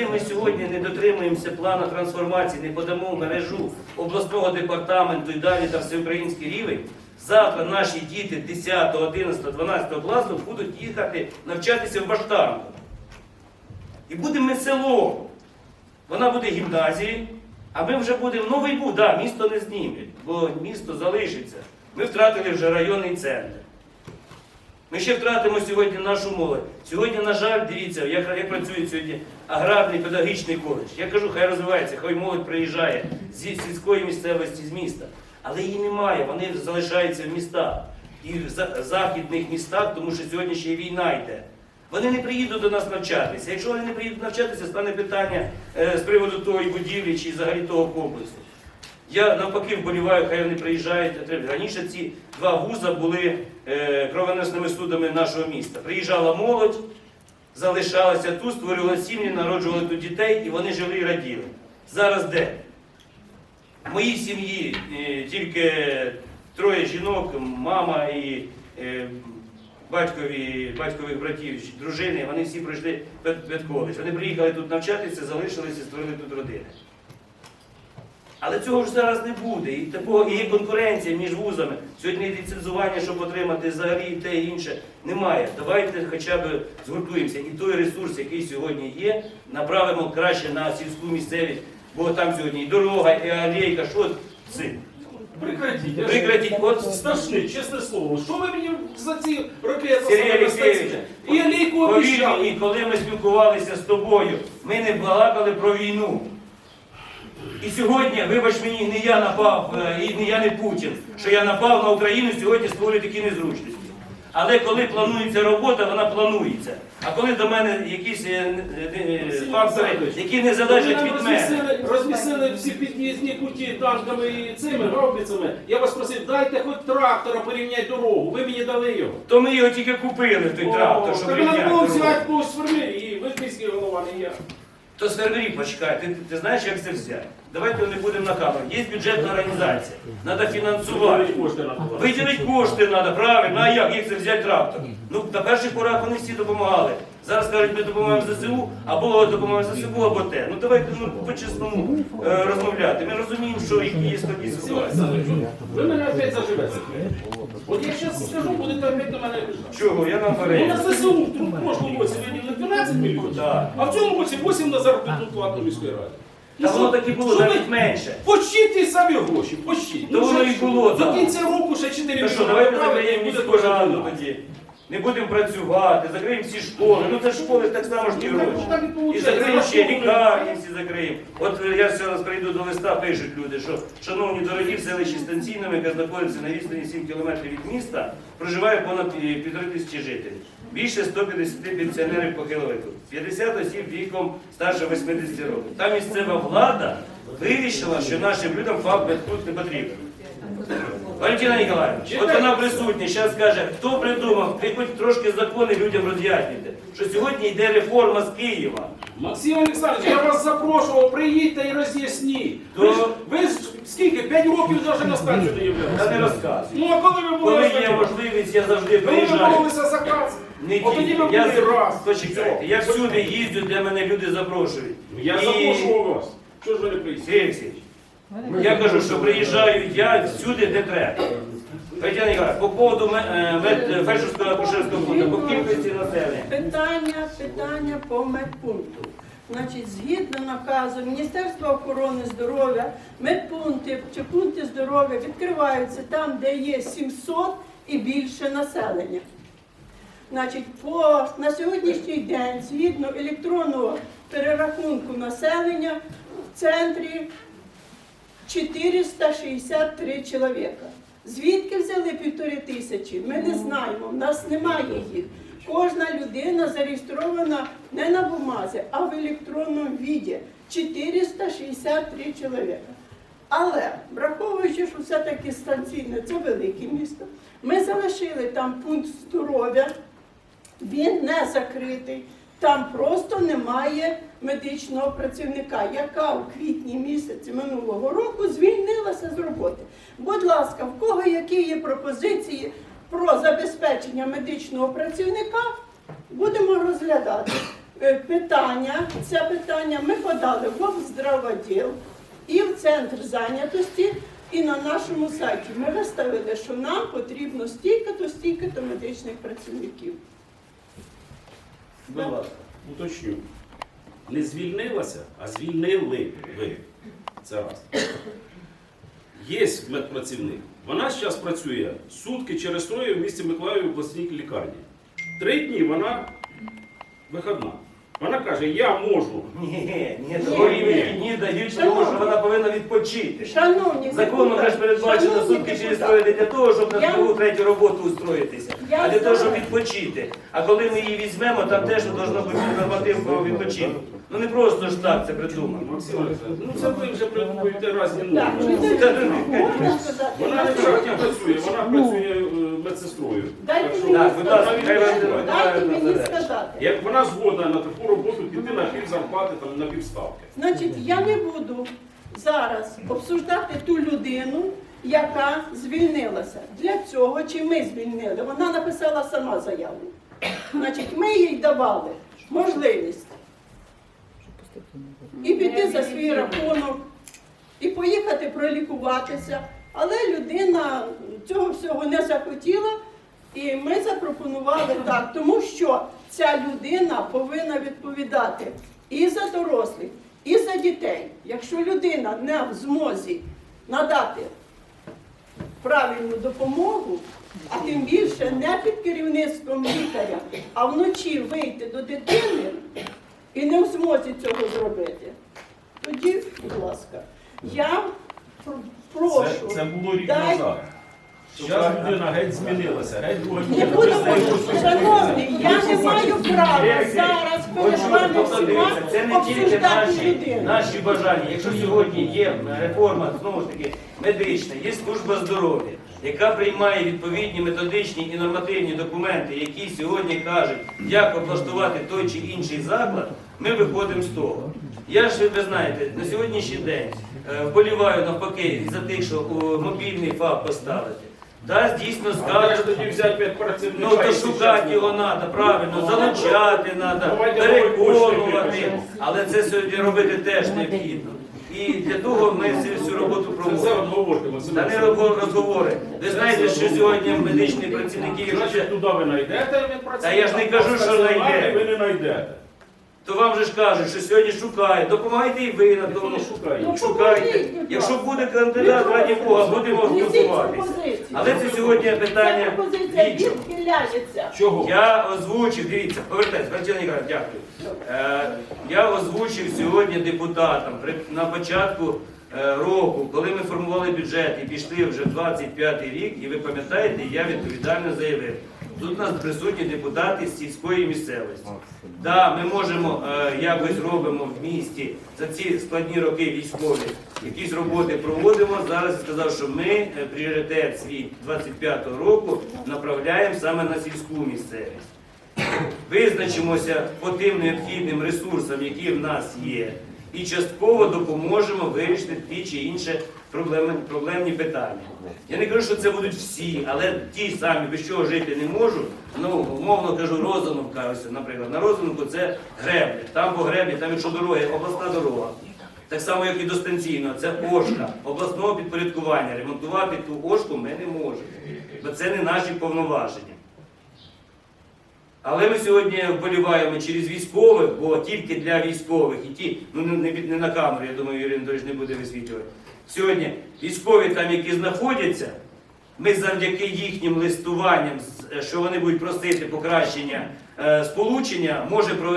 коли ми сьогодні не дотримуємося плану трансформації, не подамо в мережу обласного департаменту і далі та всеукраїнський рівень, завтра наші діти 10, 11, 12 класу будуть їхати навчатися в Баштанку. І будемо ми село. Вона буде гімназією, а ми вже будемо новий був. Да, місто не знімуть, бо місто залишиться. Ми втратили вже районний центр. Ми ще втратимо сьогодні нашу молодь. Сьогодні, на жаль, дивіться, як, як працює сьогодні аграрний педагогічний коледж. Я кажу, хай розвивається, хай молодь приїжджає зі сільської місцевості, з міста. Але її немає, вони залишаються в містах і в західних містах, тому що сьогодні ще й війна йде. Вони не приїдуть до нас навчатися. Якщо вони не приїдуть навчатися, стане питання е, з приводу тої будівлі чи взагалі того комплексу. Я навпаки вболіваю, хай вони приїжджають. Раніше ці два вуза були е, кровоносними судами нашого міста. Приїжджала молодь, залишалася тут, створювала сім'ї, народжували тут дітей, і вони жили і раділи. Зараз де? В моїй сім'ї е, тільки троє жінок, мама і е, батькові, батькових братів, дружини, вони всі пройшли пед- педколедж. Вони приїхали тут навчатися, залишилися, створили тут родини. Але цього ж зараз не буде. І такого і є конкуренція між вузами. Сьогодні ліцензування, щоб отримати взагалі і те і інше, немає. Давайте хоча б згуртуємося. І той ресурс, який сьогодні є, направимо краще на сільську місцевість, бо там сьогодні і дорога, і алейка, що цим. Прекратіть. Прекратіть. От Страшне, чесне слово. Що ви мені за ці роки я Сергій Олексійович. І Алійку повір обіцяв. мені, коли ми спілкувалися з тобою, ми не балакали про війну. І сьогодні, вибач мені, не я напав, е, і не я не Путін, що я напав на Україну, сьогодні створюю такі незручності. Але коли планується робота, вона планується. А коли до мене якісь е, е, е, фактори, які не залежать від мене. розмісили, всі під'їзні путі танками і цими гаубицями. Я вас просив, дайте хоч трактора порівняти дорогу. Ви мені дали його. То ми його тільки купили, той трактор, щоб Та треба рівняти було взяти з фермерів, і ви міський голова, не я. То з фермерів почекай, ти, ти, знаєш, як це взяти? Давайте не будемо на камеру. Є бюджетна організація, треба фінансувати. Виділити кошти треба, правильно, а як? Як це взяти трактор? Ну, на перших порах вони всі допомагали. Зараз кажуть, ми допомагаємо ЗСУ, або допомагаємо ЗСУ, або те. Ну давайте ну, по-чесному е, розмовляти. Ми розуміємо, що є складні ситуації. Ви мене опять заживете. От я зараз скажу, будете опять на мене. Чого? Я нам Ну, наперед. на ЗСУ в прошлому році виділили 12 мільйонів, Да. а в цьому році 8 на заробітну плату міської ради. Та воно так і було, навіть менше. Почтіть ті самі гроші, почтіть. То воно вже і було, До кінця року ще 4 Та що, давайте буде міську раду тоді. Не будемо працювати, закриємо всі школи. Ну це ж школи так само ж ті Ну, гроші. і закриємо ще лікарні, всі закриємо. От я зараз прийду до листа, пишуть люди, що шановні дорогі в селищі Станційному, яке знаходиться на відстані 7 кілометрів від міста, проживає понад е, півтори тисячі жителів. Більше 150 пенсіонерів похилого віку, 50 осіб віком старше 80 років. Та місцева влада вирішила, що нашим людям ФАП тут не потрібен. Валентина Ніколаївна, от вона присутня, зараз каже, хто придумав, ви хоч трошки закони людям роз'яснюйте, що сьогодні йде реформа з Києва. Максим Олександрович, я вас запрошував, приїдьте і роз'ясніть. То- Ви ж ви ж скільки? 5 років навіть на станцію не являлися. не розказую. Ну а коли ви були Коли є можливість, я завжди Коли ви приїжджаю. боролися за газ? Не От тоді тільки. ви Я були раз. почекайте, я всюди їздю, де мене люди запрошують. Я І- запрошував вас. Чого ж ви не приїхали? Сергій Олексійович, я кажу, що приїжджаю я всюди, де треба. Тетяна Ніколаївна, по поводу е, фельдшерського акушерського пункту, по кількості населення. Питання, питання по медпункту. Значить, згідно наказу Міністерства охорони здоров'я, медпункти чи пункти здоров'я відкриваються там, де є 700 і більше населення. Значить, по, на сьогоднішній день, згідно електронного перерахунку населення, в центрі 463 чоловіка. Звідки взяли півтори тисячі? Ми не знаємо, в нас немає їх. Кожна людина зареєстрована не на бумазі, а в електронному віді. 463 чоловіка. Але враховуючи, що все-таки станційне це велике місто, ми залишили там пункт здоров'я, він не закритий. Там просто немає медичного працівника, яка у квітні місяці минулого року звільнилася з роботи. Будь ласка, в кого які є пропозиції про забезпечення медичного працівника, будемо розглядати. е, питання, це питання ми подали в обздраводіл і в центр зайнятості, і на нашому сайті. Ми виставили, що нам потрібно стільки-то, стільки-то медичних працівників. Будь ласка, уточню. Не звільнилася, а звільнили ви. Це раз. Є медпрацівник. Вона зараз працює сутки через троє в місті Миколаєві в обласній лікарні. Три дні вона виходна. Вона каже, я можу. Ні, ні, такої ні дають, тому що вона повинна відпочити. Шановні Законом вже ж передбачено шановні сутки через депутати, троє не для того, щоб на Я- другу третю роботу устроїтися, Я а для того, щоб відпочити. А коли ми її візьмемо, там теж должно бути норматив про відпочинок. Ну не просто ж так це придумано. Максим ну це ви вже придумуєте різні Так, норми. ну, можна сказати, Вона не в шахті працює, вона працює е, медсестрою. Дайте мені Так, будь ласка, сказати. хай Дайте Миколаївна мені завершить. сказати. Як вона згодна на таку роботу піти на пів зарплати, там, на півставки. Значить, я не буду зараз обсуждати ту людину, яка звільнилася. Для цього чи ми звільнили? Вона написала сама заяву. Значить, ми їй давали можливість і піти за свій рахунок, і поїхати пролікуватися. Але людина цього всього не захотіла, і ми запропонували так, тому що ця людина повинна відповідати і за дорослих, і за дітей. Якщо людина не в змозі надати правильну допомогу, а тим більше не під керівництвом лікаря, а вночі вийти до дитини і не в змозі цього зробити, тоді, будь ласка, я прошу. Це, це було рік дай- назад. Зараз людина геть змінилася, геть друга Не шановний, я не маю права зараз перед вами всіма це не тільки наші, людину. наші бажання. Якщо сьогодні є реформа, знову ж таки, медична, є служба здоров'я, яка приймає відповідні методичні і нормативні документи, які сьогодні кажуть, як облаштувати той чи інший заклад, ми виходимо з того. Я ж ви знаєте, на сьогоднішній день е, вболіваю навпаки за тих, що о, мобільний ФАП поставити. Да, дійсно скажуть, тоді взяти? Ну то шукати його треба, правильно, залучати треба, Давайте новий кошти переконувати. Але це сьогодні робити теж необхідно. І для того ми всю, всю роботу проводимо. Та не розговори. Ви знаєте, що сьогодні медичні працівники, Значить, туди ви знайдете медпрацівника, Та я ж не кажу, що знайдете. ви не знайдете. То вам же ж кажуть, що сьогодні шукають. Допомагайте і ви на тому. шукає. Ну, Шукайте. поможіть, Якщо буде кандидат, раді Бога, будемо пропозицію. Але це сьогодні питання іншого. Чого? Я озвучив, дивіться, повертайтесь, Валентина Ніколаївна, дякую. Е, я озвучив сьогодні депутатам при, на початку е, року, коли ми формували бюджет і пішли вже в 25 рік, і ви пам'ятаєте, я відповідально заявив. Тут у нас присутні депутати з сільської місцевості. Так, ми можемо е, якось робимо в місті за ці складні роки військові, якісь роботи проводимо. Зараз я сказав, що ми е, пріоритет свій 25-го року направляємо саме на сільську місцевість. Визначимося по тим необхідним ресурсам, які в нас є, і частково допоможемо вирішити ті чи інші проблеми, проблемні питання. Я не кажу, що це будуть всі, але ті самі, без чого жити не можу. Ну, умовно кажу, Розановка, ось, наприклад, на Розановку це греблі. Там по греблі, там якщо дороги, обласна дорога. Так само, як і до станційного, це ошка обласного підпорядкування. Ремонтувати ту ошку ми не можемо, бо це не наші повноваження. Але ми сьогодні вболіваємо через військових, бо тільки для військових і ті, ну не, не, на камеру, я думаю, Юрій Анатолійович не буде висвітлювати. Сьогодні військові там, які знаходяться, ми завдяки їхнім листуванням, що вони будуть просити покращення е, сполучення, може провести.